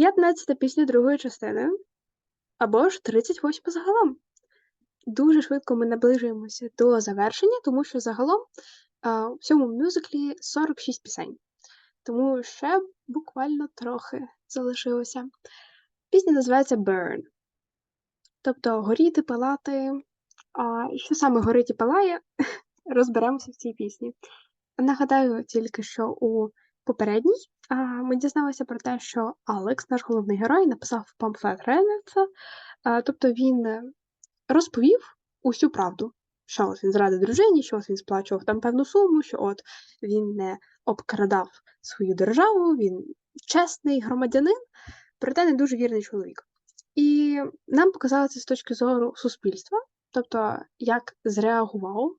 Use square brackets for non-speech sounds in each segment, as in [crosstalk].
15 пісня другої частини, або ж 38 загалом. Дуже швидко ми наближуємося до завершення, тому що загалом в цьому мюзиклі 46 пісень. Тому ще буквально трохи залишилося. Пісня називається Burn. Тобто горіти, палати. А що саме горить і палає, [laughs] розберемося в цій пісні. Нагадаю тільки, що у попередній ми дізналися про те, що Алекс, наш головний герой, написав памфлет Ренеца, тобто він е, розповів усю правду, що от він зрадив дружині, що от він сплачував там певну суму, що от він не обкрадав свою державу, він чесний громадянин, проте не дуже вірний чоловік. І нам показали це з точки зору суспільства, тобто як зреагував,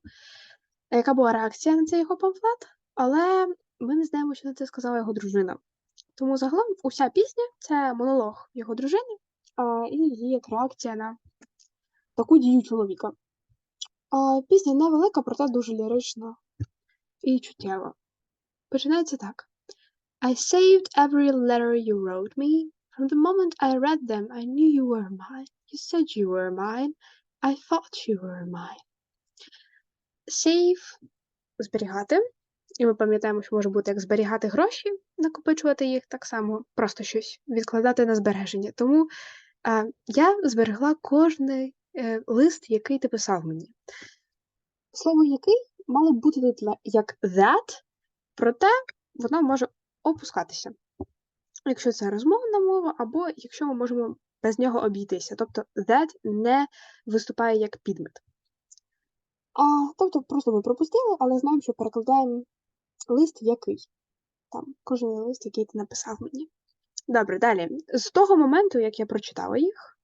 яка була реакція на цей його памфлет, але ми не знаємо, що на це сказала його дружина. Тому загалом уся пісня це монолог його дружини а, і її як реакція на таку дію чоловіка. А, Пісня невелика, проте дуже лірична і чуттєва. Починається так. I saved every letter you wrote me. From the moment I read them, I knew you were mine. You said you were mine. I thought you were mine. Save зберігати. І ми пам'ятаємо, що може бути як зберігати гроші, накопичувати їх так само, просто щось відкладати на збереження. Тому е, я зберегла кожний е, лист, який ти писав мені. Слово який мало б бути тут як that, проте воно може опускатися. Якщо це розмовна мова, або якщо ми можемо без нього обійтися. Тобто that не виступає як підмет. А, Тобто просто ми пропустили, але знаємо, що перекладаємо лист який. Там, кожен лист, який ти написав мені. Добре, далі. З того моменту, як я прочитала їх,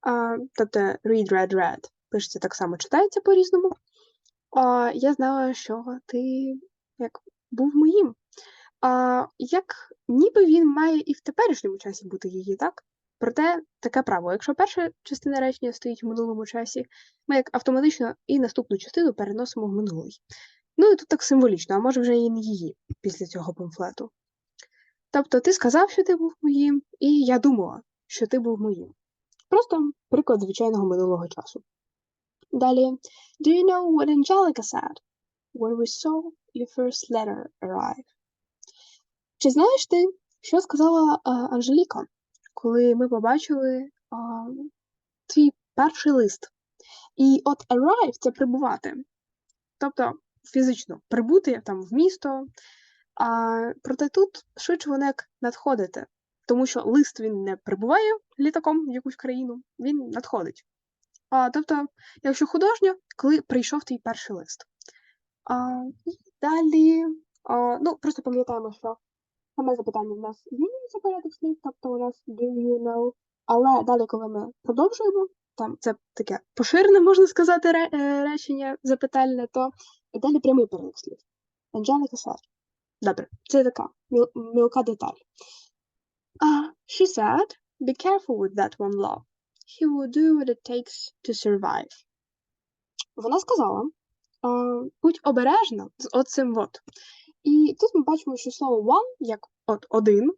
а, тобто read, read, read, пишеться так само, читається по-різному. А, Я знала, що ти як був моїм. А, Як ніби він має і в теперішньому часі бути її, так? Проте таке право. Якщо перша частина речення стоїть в минулому часі, ми як автоматично і наступну частину переносимо в минулий. Ну і тут так символічно, а може вже і не її після цього памфлету. Тобто ти сказав, що ти був моїм, і я думала, що ти був моїм. Просто приклад звичайного минулого часу. Далі. Do you know what Angelica said when we saw your first letter arrive? Чи знаєш ти, що сказала а, Анжеліка, коли ми побачили а, твій перший лист? І от arrive – це прибувати. Тобто фізично прибути там в місто, а проте тут швидше воно як надходити, тому що лист він не прибуває літаком в якусь країну, він надходить. А, Тобто, якщо художньо, коли прийшов твій перший лист. А, І далі, а, ну, просто пам'ятаємо, що саме запитання в нас змінюється порядок слів, тобто у нас do you know, але далі, коли ми продовжуємо, там це таке поширене, можна сказати, е, речення запитальне, то і далі прямий перелік слів. Angelica said. Добре, це така міл мілка деталь. Uh, she said, be careful with that one love. He will do what it takes to survive. Вона сказала, uh, будь обережна з оцим от. І тут ми бачимо, що слово one, як от один,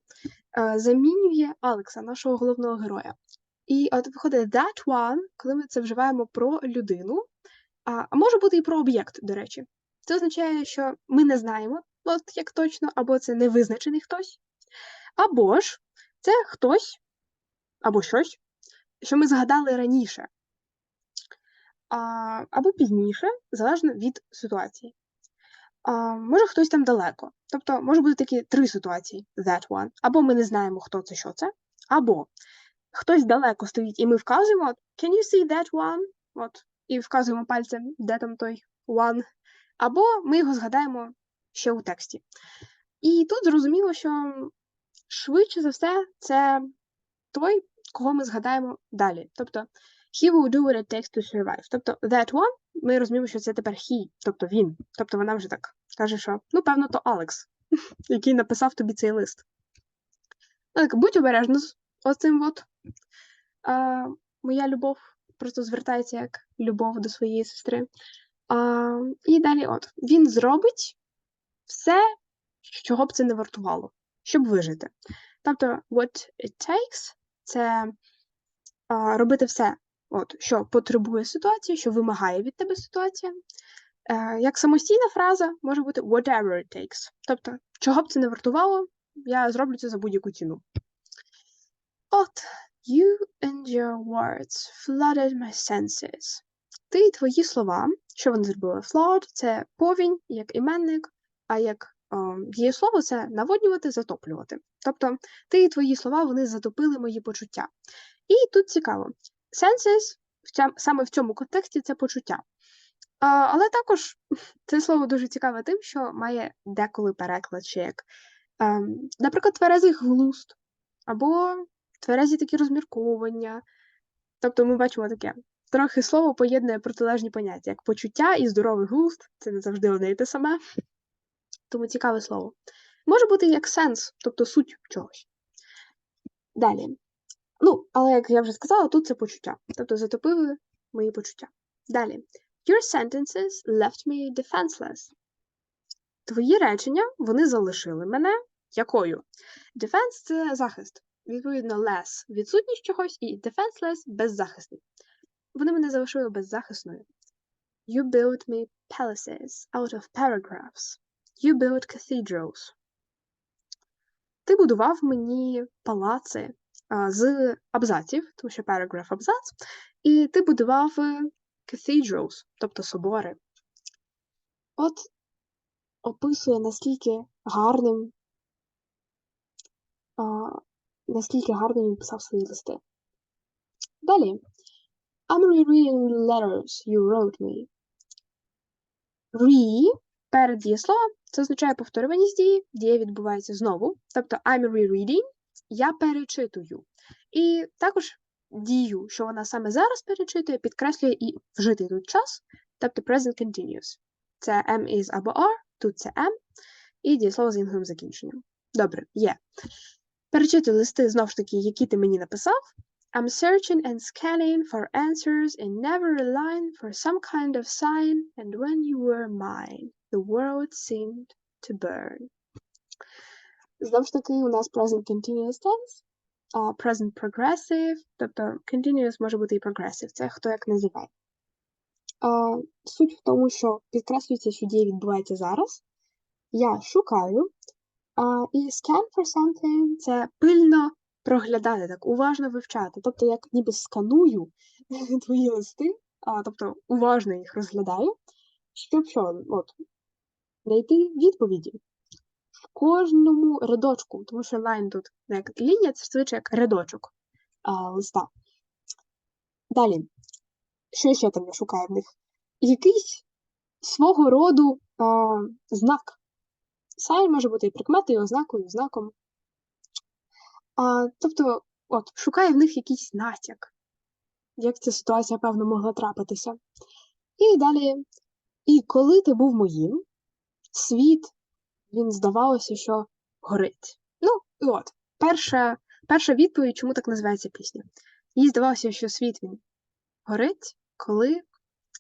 uh, замінює Алекса, нашого головного героя. І от виходить that one, коли ми це вживаємо про людину, а, може бути і про об'єкт, до речі. Це означає, що ми не знаємо, от як точно, або це невизначений хтось, або ж це хтось або щось, що ми згадали раніше, або пізніше, залежно від ситуації. А, Може хтось там далеко. Тобто може бути такі три ситуації: that one, або ми не знаємо, хто це, що це, або хтось далеко стоїть, і ми вказуємо: Can you see that one? От, І вказуємо пальцем, де там той one, або ми його згадаємо ще у тексті. І тут зрозуміло, що швидше за все це той, кого ми згадаємо далі. Тобто he will do what it takes to survive. Тобто that one, ми розуміємо, що це тепер he, тобто він. Тобто вона вже так каже, що ну, певно, то Алекс, [laughs] який написав тобі цей лист. Так, будь обережна з оцим от. Моя любов просто звертається як любов до своєї сестри. А, І далі, от він зробить все, чого б це не вартувало. щоб вижити. Тобто, what it takes це а, робити все, от, що потребує ситуація, що вимагає від тебе ситуація. Е, як самостійна фраза може бути whatever it takes. Тобто, чого б це не вартувало, я зроблю це за будь-яку ціну. От, you and your words flooded my senses. Ти і твої слова, що вони зробили? Flood – це повінь, як іменник, а як дієслово це наводнювати, затоплювати. Тобто, ти і твої слова вони затопили мої почуття. І тут цікаво, senses саме в цьому контексті це почуття. А, але також [laughs] це слово дуже цікаве тим, що має деколи переклад ще як, ем, наприклад, тверезий глузд, або тверезі такі розмірковування. Тобто ми бачимо таке. Трохи слово поєднує протилежні поняття, як почуття і здоровий глузд, це не завжди одне і те саме. Тому цікаве слово. Може бути як сенс, тобто суть чогось. Далі. Ну, але як я вже сказала, тут це почуття. Тобто затопили мої почуття. Далі. Your sentences left me defenseless. Твої речення, вони залишили мене якою? Defense – це захист. Відповідно, less – відсутність чогось, і defenseless – беззахисний. Вони мене залишили беззахисною. You built me palaces out of paragraphs. You built cathedrals. Ти будував мені палаци а, з абзаців, тому що paragraph – абзац, і ти будував е, cathedrals, тобто собори. От описує, наскільки гарним, наскільки гарно він писав свої листи. Далі. I'm rereading the letters you wrote me. Re перед дієсловом це означає повторюваність дії, дія відбувається знову. Тобто I'm rereading, я перечитую. І також дію, що вона саме зараз перечитує, підкреслює і вжитий тут час, тобто present continuous. Це am is або are, тут це am, і дієслово з інговим закінченням. Добре, є. Перечитую листи, знову ж таки, які ти мені написав. I'm searching and scanning for answers in never a line for some kind of sign, and when you were mine, the world seemed to burn. Знову ж таки, у нас present continuous tense, а present progressive, тобто continuous може бути і progressive, це хто як називає. А, суть в тому, що підкреслюється, що дія відбувається зараз. Я шукаю, і scan for something – це пильно проглядати, так уважно вивчати. Тобто, як ніби сканую [laughs] твої листи, а, тобто уважно їх розглядаю, щоб що, от, знайти відповіді в кожному рядочку, тому що лайн тут як лінія, це швидше як рядочок а, листа. Далі, що ще там я шукаю в них? Якийсь свого роду а, знак. Sign може бути і прикметою, і ознакою, і знаком. А, тобто, от, шукає в них якийсь натяк, як ця ситуація, певно, могла трапитися. І далі, і коли ти був моїм, світ, він здавалося, що горить. Ну, і от, перша, перша відповідь, чому так називається пісня. Їй здавалося, що світ він горить, коли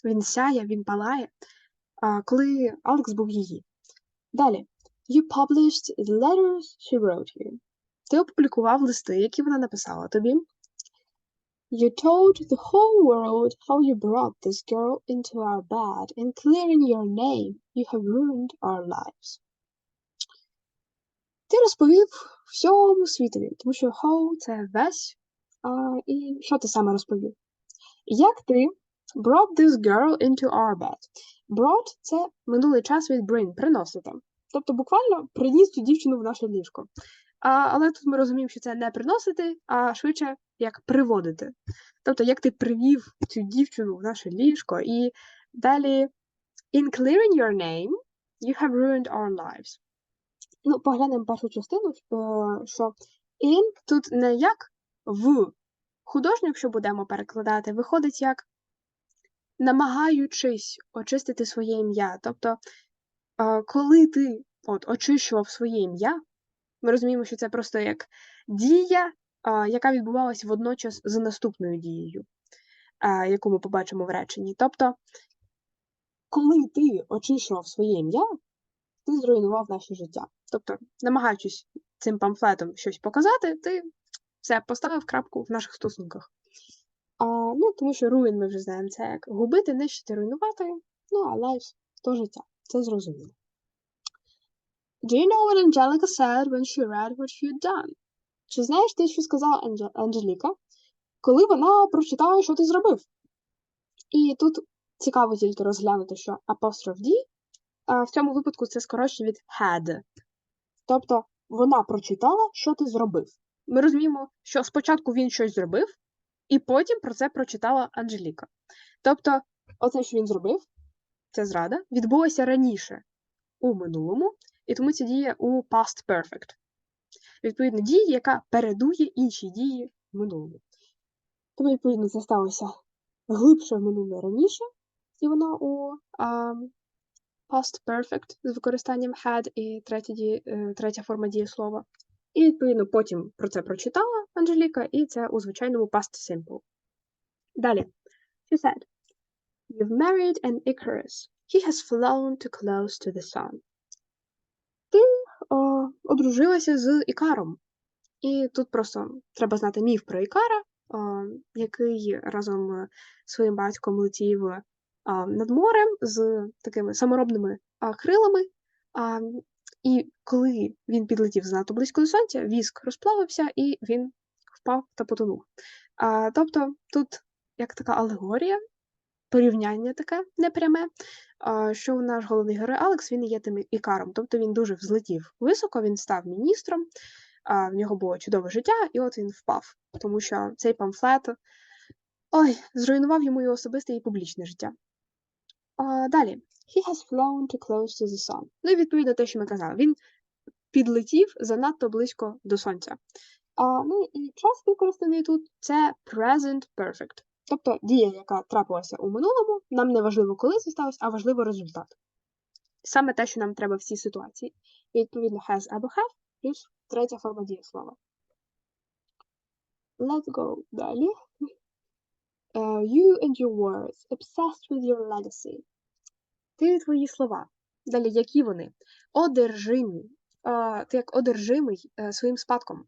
він сяє, він палає, а, коли Алекс був її. Далі. You published the letters she wrote you. Ти опублікував листи, які вона написала тобі. You told the whole world how you brought this girl into our bed, and clearing your name, you have ruined our lives. Ти розповів всьому світові, тому що how – це весь, а, і що ти саме розповів? Як ти brought this girl into our bed? Brought – це минулий час від bring – приносити. Тобто буквально приніс цю дівчину в наше ліжко. А, але тут ми розуміємо, що це не приносити, а швидше як приводити. Тобто, як ти привів цю дівчину в наше ліжко, і далі in clearing your name, you have ruined our lives. Ну, поглянемо першу частину, е, що in тут не як в художню, якщо будемо перекладати, виходить як намагаючись очистити своє ім'я. Тобто, коли ти от, очищував своє ім'я, ми розуміємо, що це просто як дія, яка відбувалася водночас з наступною дією, яку ми побачимо в реченні. Тобто, коли ти очищував своє ім'я, ти зруйнував наше життя. Тобто, намагаючись цим памфлетом щось показати, ти все поставив крапку в наших стосунках. А, ну, тому що руїн ми вже знаємо, це як губити, нищити, руйнувати. Ну, а life – то життя. Це зрозуміло. Do you know what Angelica said when she read what you'd done? Чи знаєш ти, що сказала Анже- Анжеліка, коли вона прочитала, що ти зробив? І тут цікаво тільки розглянути, що apostrophe D а, в цьому випадку це скорочення від had. Тобто вона прочитала, що ти зробив. Ми розуміємо, що спочатку він щось зробив, і потім про це прочитала Анжеліка. Тобто, оце, що він зробив, ця зрада, відбулося раніше у минулому, і тому це діє у past perfect. Відповідно, дія, яка передує іншій дії в минулому. Тому, відповідно, це сталося глибше в минуле раніше, і воно у а, past perfect з використанням had і третя, дії, е, третя форма дієслова. І, відповідно, потім про це прочитала Анжеліка, і це у звичайному past simple. Далі. She said, You've married an Icarus. He has flown too close to the sun. Ти о, одружилася з Ікаром. І тут просто треба знати міф про Ікара, о, який разом з своїм батьком летів а, над морем з такими саморобними а, крилами. А, і коли він підлетів занадто близько до сонця, віск розплавився і він впав та потонув. А, тобто тут як така алегорія, порівняння таке непряме, що наш головний герой Алекс він є тим ікаром. Тобто він дуже взлетів високо, він став міністром, в нього було чудове життя, і от він впав, тому що цей памфлет ой, зруйнував йому і особисте, і публічне життя. Далі. He has flown too close to the sun. Ну і відповідно те, що ми казали, він підлетів занадто близько до сонця. А, ну і час використаний тут це present perfect. Тобто дія, яка трапилася у минулому, нам не важливо, коли це сталося, а важливо результат. Саме те, що нам треба в цій ситуації. І відповідно has або have плюс третя форма дієслова. Let's go далі. Uh, you and your words, obsessed with your legacy. Ти і твої слова. Далі, які вони? Одержимі. А, ти як одержимий е, своїм спадком.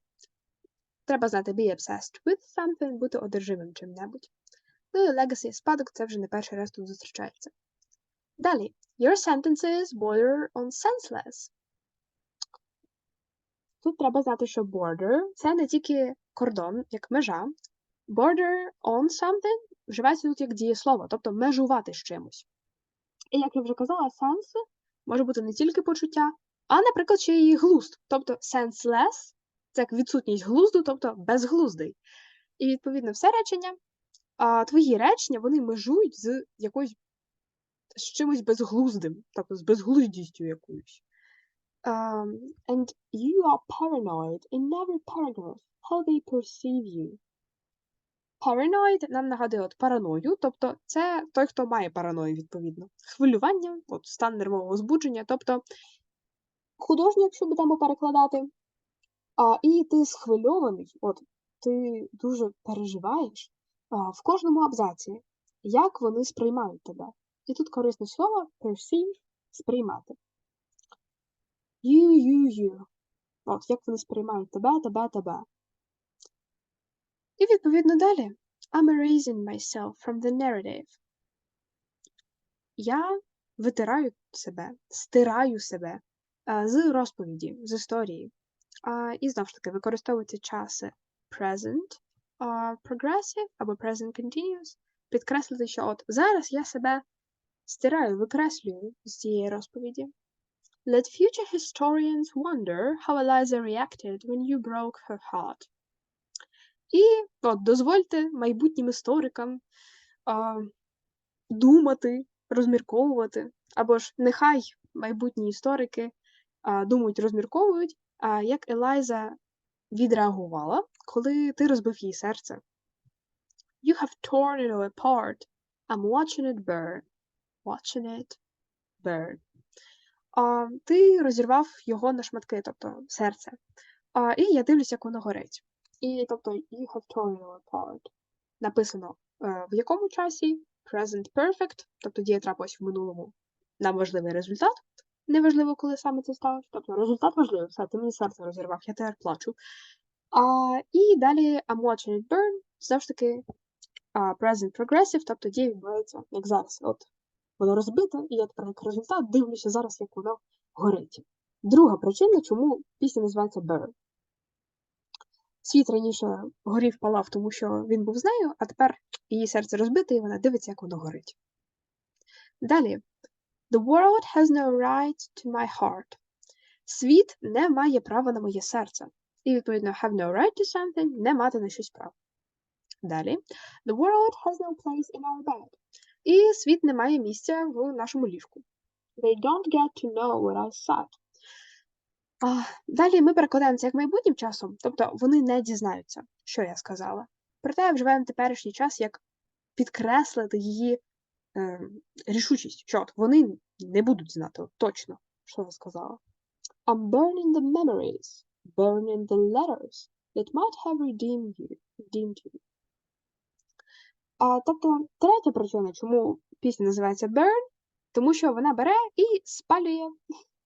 Треба знати be obsessed with something, бути одержимим чим-небудь. Ну legacy спадок це вже не перший раз тут зустрічається. Далі. Your sentences border on senseless. Тут треба знати, що border це не тільки кордон, як межа. Border on something вживається тут як дієслово, тобто межувати з чимось. І як я вже казала, сенс може бути не тільки почуття, а, наприклад, ще й глузд. Тобто senseless – це як відсутність глузду, тобто безглуздий. І відповідно все речення, а твої речення вони межують з якоюсь з чимось безглуздим, тобто з безглуздістю якоюсь. Um, and you are paranoid in every paragraph. How they perceive you. Paranoid нам нагадує от параною, тобто це той, хто має параною, відповідно. Хвилювання, от стан нервового збудження, тобто художньо, якщо будемо перекладати. А, і ти схвильований, от ти дуже переживаєш в кожному абзаці, як вони сприймають тебе. І тут корисне слово perceive сприймати. You, you, you. От, як вони сприймають тебе, тебе, тебе. І відповідно далі. I'm erasing myself from the narrative. Я витираю себе, стираю себе з розповіді, з історії. І знову ж таки використовуються часи present, progressive або present continuous. Підкреслити, що от зараз я себе стираю, викреслюю з цієї розповіді. Let future historians wonder how Eliza reacted when you broke her heart. І от, дозвольте майбутнім історикам а, думати, розмірковувати, або ж нехай майбутні історики а, думають, розмірковують, а як Елайза відреагувала, коли ти розбив їй серце. You have torn it apart. I'm watching it burn. Watching it burn. А, ти розірвав його на шматки, тобто серце. А, і я дивлюся, як воно горить. І тобто you have torn it apart. Написано е, в якому часі? Present perfect, тобто дія трапилась в минулому. Нам важливий результат. Неважливо, коли саме це сталося. Тобто результат важливий, все, ти мені серце розірвав, я тепер плачу. А, і далі I'm watching it burn, завжди таки а, present progressive, тобто дія відбувається як зараз. От воно розбите, і я тепер як результат дивлюся зараз, як воно горить. Друга причина, чому пісня називається Burn. Світ раніше горів палав, тому що він був з нею, а тепер її серце розбите, і вона дивиться, як воно горить. Далі. The world has no right to my heart. Світ не має права на моє серце. І, відповідно, have no right to something не мати на щось права. Далі. The world has no place in our bed. І світ не має місця в нашому ліжку. They don't get to know what I said. А, далі ми перекладаємо це як майбутнім часом, тобто вони не дізнаються, що я сказала. Проте вживаємо теперішній час як підкреслити її е, рішучість, що от вони не будуть знати точно, що я сказала. I'm burning the memories, burning the letters that might have redeemed you. Redeemed you. А, тобто, третя причина, чому пісня називається Burn, тому що вона бере і спалює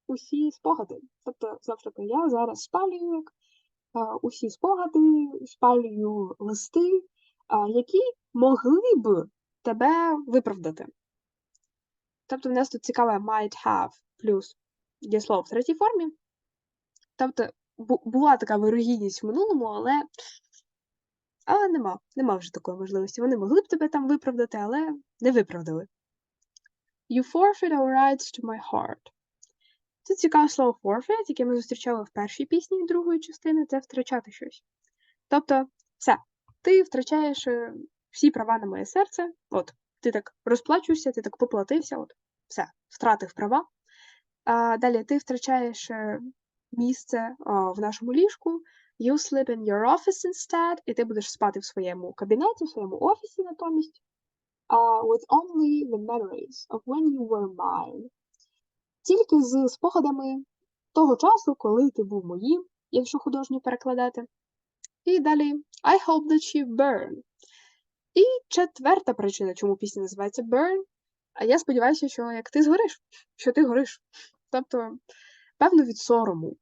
усі спогади. Тобто, завжди таки, я зараз спалюю усі спогади, спалюю листи, які могли б тебе виправдати. Тобто, в нас тут цікаве might have плюс дієслово в третій формі. Тобто, була така вирогідність в минулому, але, але нема, нема вже такої можливості. Вони могли б тебе там виправдати, але не виправдали. You forfeit our rights to my heart. Тут цікаве слово forfeit, яке ми зустрічали в першій пісні другої частини, це втрачати щось. Тобто, все, ти втрачаєш е, всі права на моє серце. От, ти так розплачуєшся, ти так поплатився, от, все, втратив права. А далі ти втрачаєш е, місце а, в нашому ліжку. You sleep in your office instead, і ти будеш спати в своєму кабінеті, в своєму офісі натомість. Uh, with only the memories of when you were mine. Тільки з спогадами того часу, коли ти був моїм, якщо художньо перекладати. І далі I hope that you burn. І четверта причина, чому пісня називається Burn. А я сподіваюся, що як ти згориш, що ти гориш. Тобто, певно, від сорому.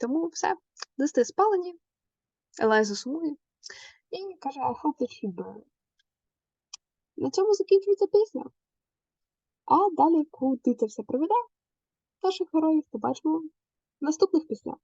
Тому все, листи спалені, Елайза сумує і каже I hope that you burn. На цьому закінчується пісня. А далі, куди це все приведе, наших героїв побачимо в наступних піснях.